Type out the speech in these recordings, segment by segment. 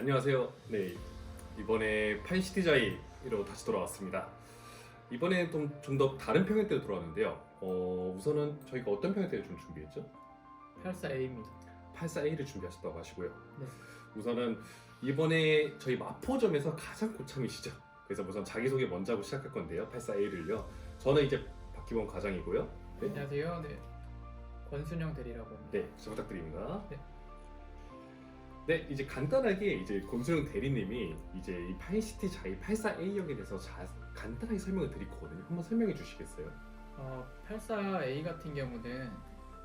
안녕하세요. 네 이번에 판시티자이로 다시 돌아왔습니다. 이번에 좀더 다른 평형대로 돌아왔는데요. 어, 우선은 저희가 어떤 평형대를 좀 준비했죠? 84A입니다. 84A를 준비하셨다고 하시고요. 네. 우선은 이번에 저희 마포점에서 가장 고참이시죠. 그래서 우선 자기소개 먼저 하고 시작할 건데요. 84A를요. 저는 이제 박기범 과장이고요. 네. 안녕하세요. 네. 권순영 대리라고 합니다. 네, 잘 부탁드립니다. 네. 네, 이제 간단하게 이제 권수영 대리님이 이제 이 파인시티 자이 84A역에 대해서 자, 간단하게 설명을 드릴 거거든요. 한번 설명해 주시겠어요? 어, 84A 같은 경우는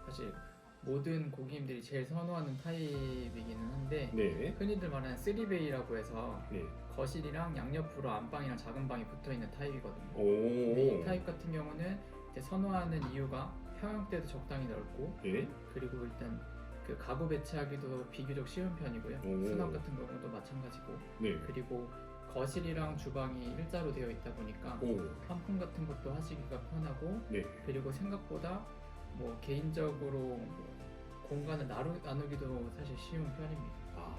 사실 모든 고객님들이 제일 선호하는 타입이기는 한데 네. 흔히들 말하는 3베이라고 해서 네. 거실이랑 양옆으로 안방이랑 작은 방이 붙어 있는 타입이거든요. 오. 근데 이 타입 같은 경우는 이제 선호하는 이유가 평형대도 적당히 넓고 예. 그리고 일단 그 가구 배치하기도 비교적 쉬운 편이고요. 오. 수납 같은 경우도 마찬가지고 네. 그리고 거실이랑 주방이 일자로 되어 있다 보니까 오. 환풍 같은 것도 하시기가 편하고 네. 그리고 생각보다 뭐 개인적으로 뭐 공간을 나누, 나누기도 사실 쉬운 편입니다. 아.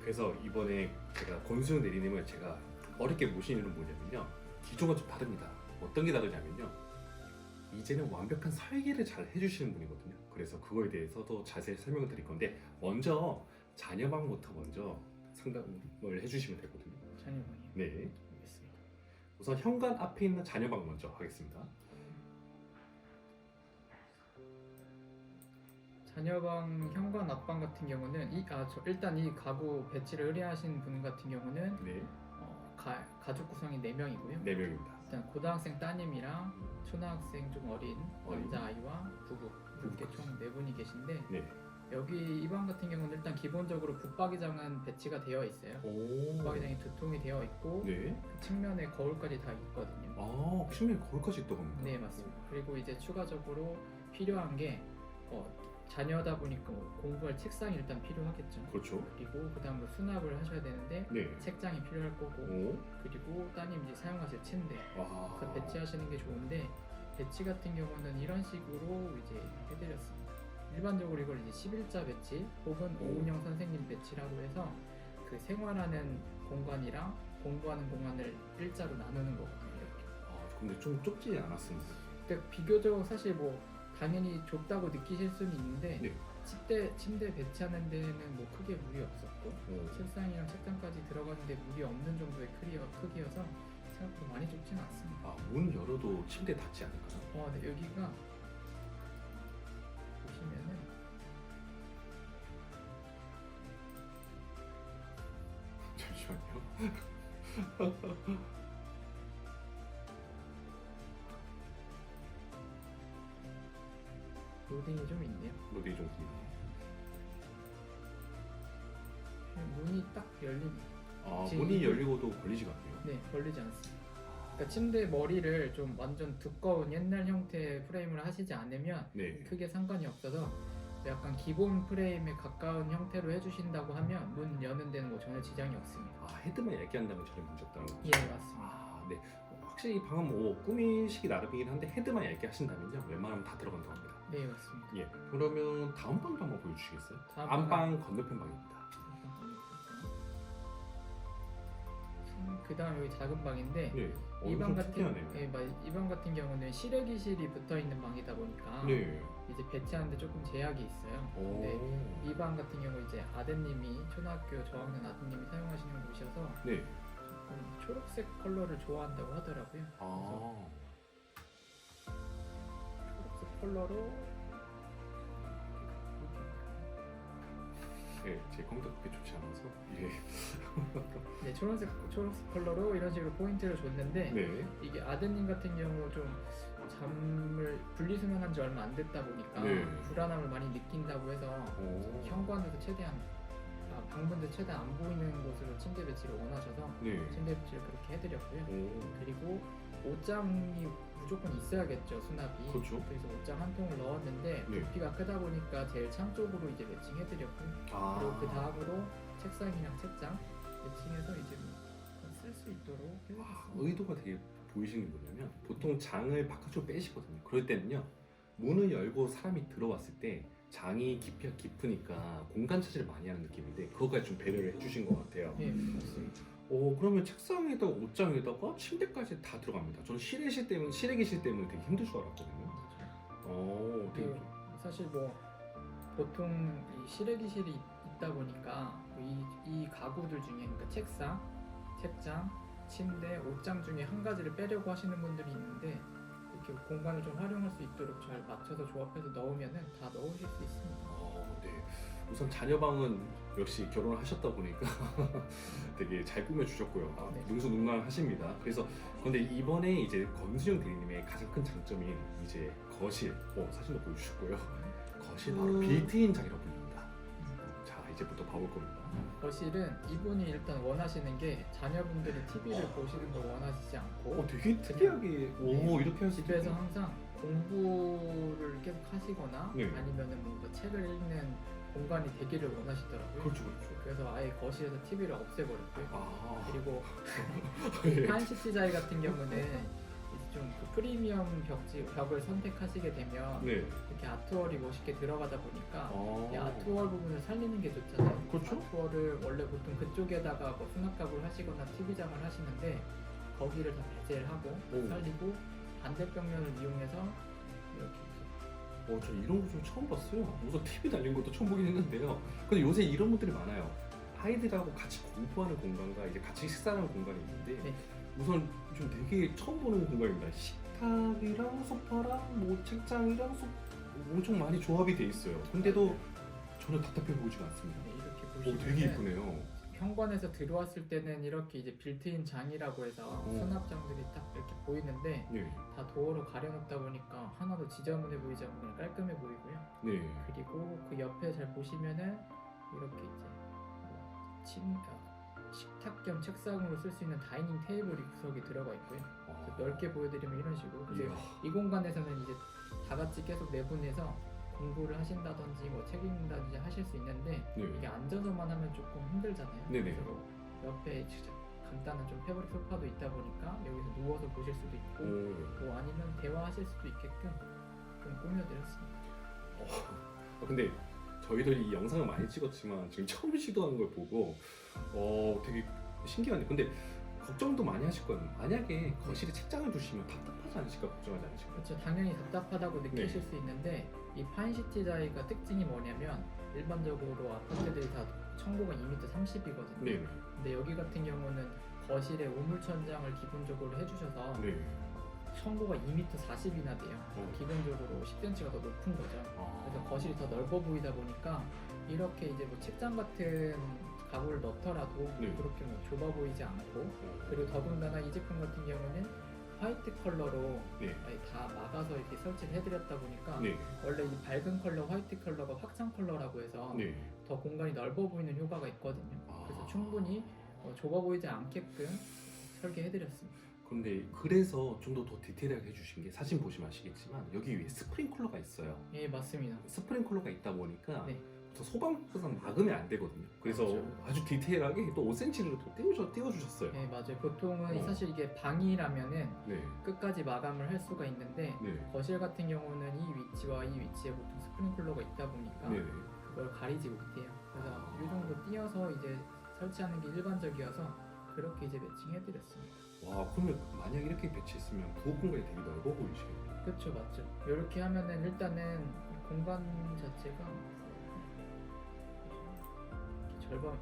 그래서 이번에 제가 권수영 대리님을 제가 어렵게 모신 이유는 뭐냐면요. 기존과 좀 다릅니다. 어떤 게 다르냐면요. 이제는 완벽한 설계를 잘 해주시는 분이거든요. 그래서 그거에 대해서도 자세히 설명을 드릴 건데 먼저 자녀방부터 먼저 상담을 해주시면 되거든요. 찬유방이요. 네. 알겠습니다. 우선 현관 앞에 있는 자녀방 먼저 하겠습니다. 자녀방 현관 앞방 같은 경우는 이, 아, 저, 일단 이 가구 배치를 의뢰하신 분 같은 경우는 네. 어, 가, 가족 구성이 4명이고요. 네 명입니다. 일단 고등학생 따님이랑 초등학생 좀 어린. 남자아이와 부부 이렇게 총 네 분이 계신데 네. 여기 이 방 같은 경우는 일단 기본적으로 붙박이장은 배치가 되어 있어요. 오. 붙박이장이 두 통이 되어 있고 네. 그 측면에 거울까지 다 있거든요. 아, 측면에 거울까지 있다고 합니다. 네 맞습니다. 그리고 이제 추가적으로 필요한 게 어, 자녀다 보니까 뭐 공부할 책상이 일단 필요하겠죠. 그렇죠. 그리고 그다음으로 수납을 하셔야 되는데 네. 책장이 필요할 거고 오. 그리고 따님 이제 사용하실 침대 아. 그래서 배치하시는 게 좋은데 배치 같은 경우는 이런 식으로 이제 해드렸습니다. 일반적으로 이걸 이제 11자 배치 혹은 오. 오은영 선생님 배치라고 해서 그 생활하는 공간이랑 공부하는 공간을 일자로 나누는 거거든요. 이렇게. 아, 근데 좀 좁지 않았습니다. 근데 비교적 사실 뭐 당연히 좁다고 느끼실 수는 있는데 네. 침대 침대 배치하는 데는 뭐 크게 무리 없었고 오. 책상이랑 책장까지 들어가는데 무리 없는 정도의 크기가 크기여서 생각보다 많이 좁지는 않습니다. 아, 문 열어도 침대 닿지 않을까요? 어, 네, 여기가 보시면은 잠시만요. 로딩이 좀 있네요. 로딩 좀 깁니다. 문이 딱 열립니다. 아, 지금 문이 열리고도 걸리지가 않네요. 네, 걸리지 않습니다. 그러니까 침대 머리를 좀 완전 두꺼운 옛날 형태의 프레임을 하시지 않으면 네. 크게 상관이 없어서 약간 기본 프레임에 가까운 형태로 해주신다고 하면 문 여는 데는 뭐 전혀 지장이 없습니다. 아, 헤드만 얇게 한다면 전혀 문제 없다는 거죠? 예, 맞습니다. 아, 네. 확실히 이 방은 뭐 꾸미시기 나름이긴 한데 헤드만 얇게 하신다면요 웬만하면 다 들어간다고 합니다. 네, 맞습니다. 예. 그러면 다음 방도 한번 보여주시겠어요? 다음 안방 건너편 방입니다. 그 다음 여기 작은 방인데 네. 어, 이 방 좀 같은 특이하네요. 예, 마- 이방 같은 경우는 실외기실이 붙어 있는 방이다 보니까 네. 이제 배치하는데 조금 제약이 있어요. 오. 근데 이방 같은 경우 이제 아드님이 초등학교 저학년 아드님이 사용하시는 곳이어서 네. 조금 초록색 컬러를 좋아한다고 하더라고요. 아. 컬러로 네, 제 컴퓨터 그렇게 좋지 않아서. 예. 네, 초록색 초록색 컬러로 이런 식으로 포인트를 줬는데 네. 이게 아드님 같은 경우 좀 잠을 분리수면한 지 얼마 안 됐다 보니까 네. 불안함을 많이 느낀다고 해서 오. 현관에서 최대한 아, 방문도 최대한 안 보이는 곳으로 침대 배치를 원하셔서 네. 침대 배치를 그렇게 해드렸고요. 오. 그리고 옷장이 무조건 있어야겠죠 수납이. 그렇죠. 그래서 옷장 한 통을 넣었는데 네. 부피가 크다 보니까 제일 창 쪽으로 이제 매칭해드렸고 아. 그리고 그 다음으로 책상이랑 책장 매칭해서 이제 쓸 수 있도록 와, 해드렸습니다. 의도가 되게 보이시는 게 뭐냐면 보통 장을 바깥으로 빼시거든요. 그럴 때는요 문을 열고 사람이 들어왔을 때 장이 깊이가 깊으니까 공간 차지를 많이 하는 느낌인데 그거까지 좀 배려를 해주신 것 같아요. 예, 맞습니다. 어 그러면 책상에다가 옷장에다가 침대까지 다 들어갑니다. 저는 실외실 때문에 실외 계실 때문에 되게 힘들 줄 알았거든요. 어 되게 그 사실 뭐 보통 이 실외기실이 있다 보니까 이, 이 가구들 중에 그러니까 책상, 책장, 침대, 옷장 중에 한 가지를 빼려고 하시는 분들이 있는데 이렇게 공간을 좀 활용할 수 있도록 잘 맞춰서 조합해서 넣으면은 다 넣으실 수 있습니다. 어, 네. 우선 자녀방은 역시 결혼을 하셨다 보니까 되게 잘 꾸며주셨고요. 아, 네. 능수능란 하십니다. 그래서 근데 이번에 이제 권수영 대리님의 가장 큰 장점인 이제 거실, 어, 사진도 보여주셨고요. 거실 바로 음. 빌트인 장이라고 불립니다. 자 이제부터 봐볼 겁니다. 거실은 이분이 일단 원하시는 게 자녀분들이 TV를 보시는 걸 원하시지 않고 어, 되게 특이하게 오 이렇게 할 수도 집에서 있구나. 항상 공부를 계속 하시거나 네. 아니면은 뭔가 책을 읽는 공간이 되기를 원하시더라고요. 그렇죠, 그렇죠. 그래서 아예 거실에서 TV를 없애버렸고요. 아, 그리고 예. 한시티자이 같은 경우는 이제 좀그 프리미엄 벽지 벽을 선택하시게 되면 네. 이렇게 아트월이 멋있게 들어가다 보니까 아, 이 아트월 부분을 살리는 게 좋잖아요. 그렇죠. 아트월을 원래 보통 그쪽에다가 뭐 수납갑을 하시거나 TV장을 하시는데 거기를 다 배제를 하고 오. 살리고 반대벽면을 이용해서 어, 저 이런 거 좀 처음 봤어요. 우선 TV 달린 것도 처음 보긴 했는데요. 근데 요새 이런 분들이 많아요. 아이들하고 같이 공부하는 공간과 이제 같이 식사하는 공간이 있는데 네. 우선 좀 되게 처음 보는 공간입니다. 식탁이랑 소파랑 뭐 책장이랑 소... 엄청 많이 조합이 돼 있어요. 근데도 전혀 답답해 보이지가 않습니다. 네, 이렇게 오, 보시면 되게 이쁘네요. 현관에서 들어왔을 때는 이렇게 이제 빌트인 장이라고 해서 오. 수납장들이 딱 이렇게 보이는데 네, 다 도어로 가려놓다 보니까 하나도 지저분해 보이지 않고 그냥 깔끔해 보이고요. 네. 그리고 그 옆에 잘 보시면은 이렇게 이제 뭐 침, 아, 식탁 겸 책상으로 쓸 수 있는 다이닝 테이블이 구석이 들어가 있고요. 아, 그래서 넓게 보여드리면 이런 식으로 이제 이야. 이 공간에서는 이제 다 같이 계속 내분해서 공부를 하신다든지 뭐 책 읽는다든지 하실 수 있는데 네. 이게 앉아서만 하면 조금 힘들잖아요. 네 네. 그래서 뭐 옆에 간단한 좀 패브릭 소파도 있다 보니까 여기서 누워서 보실 수도 있고 오. 뭐 아니면 대화하실 수도 있게끔 좀 꾸며드렸습니다. 어, 근데 저희들이 이 영상을 많이 찍었지만 지금 처음 시도하는 걸 보고 어 되게 신기하네. 근데 걱정도 많이 하실 거예요. 만약에 거실에 책장을 두시면 답답하지 않으실까 걱정하지 않으실까요? 그렇죠. 당연히 답답하다고 느끼실 네. 수 있는데 이 파인시티 자이가 특징이 뭐냐면 일반적으로 아파트들이 다 청구가 2m 30이거든요. 네, 근데 여기 같은 경우는 거실에 우물 천장을 기본적으로 해주셔서 네. 청구가 2m 40이나 돼요. 어. 기본적으로 10cm가 더 높은 거죠. 아. 그래서 거실이 더 넓어 보이다 보니까 이렇게 이제 뭐 책장 같은 가구를 넣더라도 네. 그렇게 뭐 좁아 보이지 않고 어. 그리고 더군다나 이 제품 같은 경우는 화이트 컬러로 네. 아예 다 막아서 이렇게 설치를 해드렸다 보니까 네. 원래 이 밝은 컬러 화이트 컬러가 확장 컬러라고 해서 네. 더 공간이 넓어 보이는 효과가 있거든요. 그래서 아. 충분히 어, 좁아 보이지 않게끔 설계해드렸습니다. 근데 그래서 좀 더 더 디테일하게 해주신 게 사진 보시면 아시겠지만 여기 위에 스프링클러가 있어요. 예 맞습니다. 스프링클러가 있다 보니까 네. 저 소방부산 막으면 안 되거든요. 그래서 그렇죠. 아주 디테일하게 또 5cm를 또 띄워줘, 띄워주셨어요. 예 맞아요. 보통은 어. 사실 이게 방이라면은 네. 끝까지 마감을 할 수가 있는데 네. 거실 같은 경우는 이 위치와 이 위치에 보통 스프링클러가 있다 보니까 네. 그걸 가리지 못해요. 그래서 이 정도 띄어서 이제 설치하는 게 일반적이어서 그렇게 이제 매칭해드렸습니다. 와 그러면 만약 이렇게 배치했으면 부엌 공간이 되게 넓어 보이시겠네요. 그렇죠, 맞죠. 이렇게 하면은 일단은 이 공간 자체가 절반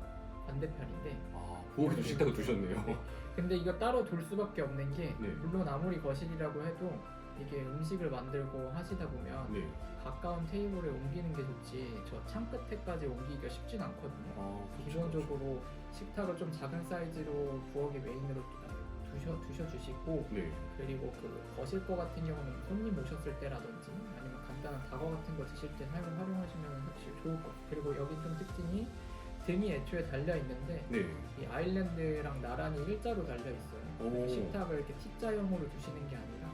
반대편인데, 아 부엌에도 식탁을 두셨네요. 근데 이거 따로 둘 수밖에 없는 게 네. 물론 아무리 거실이라고 해도 이게 음식을 만들고 하시다 보면 네. 가까운 테이블에 옮기는 게 좋지 저 창 끝에까지 옮기기가 쉽진 않거든요. 아 기본적으로 식탁을 좀 작은 사이즈로 부엌의 메인으로 두셔 두셔 주시고 네. 그리고 그 거실 거 같은 경우는 손님 오셨을 때라든지 아니면 간단한 다거 같은 거 드실 때 사용 활용하시면 확실히 좋을 것 같아요. 그리고 여기 좀 특징이 등이 애초에 달려 있는데 네. 이 아일랜드랑 나란히 일자로 달려 있어요. 오. 식탁을 이렇게 T자형으로 두시는 게 아니라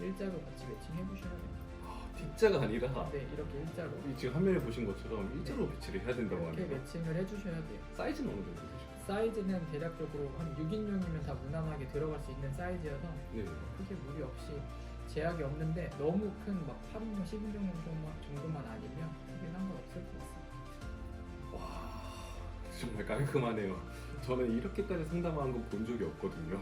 일자로 같이 매칭해 주셔야 돼요. 아, T자가 아니라 네, 이렇게 일자로 이 지금 화면에 보신 것처럼 일자로 배치를 해야 된다고 이렇게 하네요. 매칭을 해주셔야 돼요. 사이즈는 어느 정도 되실까요? 사이즈는 대략적으로 한 6인용이면 다 무난하게 들어갈 수 있는 사이즈여서 네. 크게 무리 없이 제약이 없는데 너무 큰 막 8인용, 10인용 정도만, 정도만 아니면 크게 상관없을 것 같습니다. 와 정말 깔끔하네요. 저는 이렇게까지 상담하는 건 본 적이 없거든요.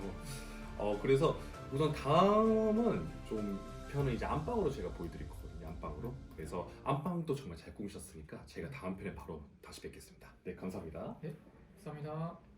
어 그래서 우선 다음은 좀 편은 이제 안방으로 제가 보여드릴 거거든요. 안방으로. 그래서 안방도 정말 잘 꾸미셨으니까 제가 다음 편에 바로 다시 뵙겠습니다. 네 감사합니다. 감사합니다.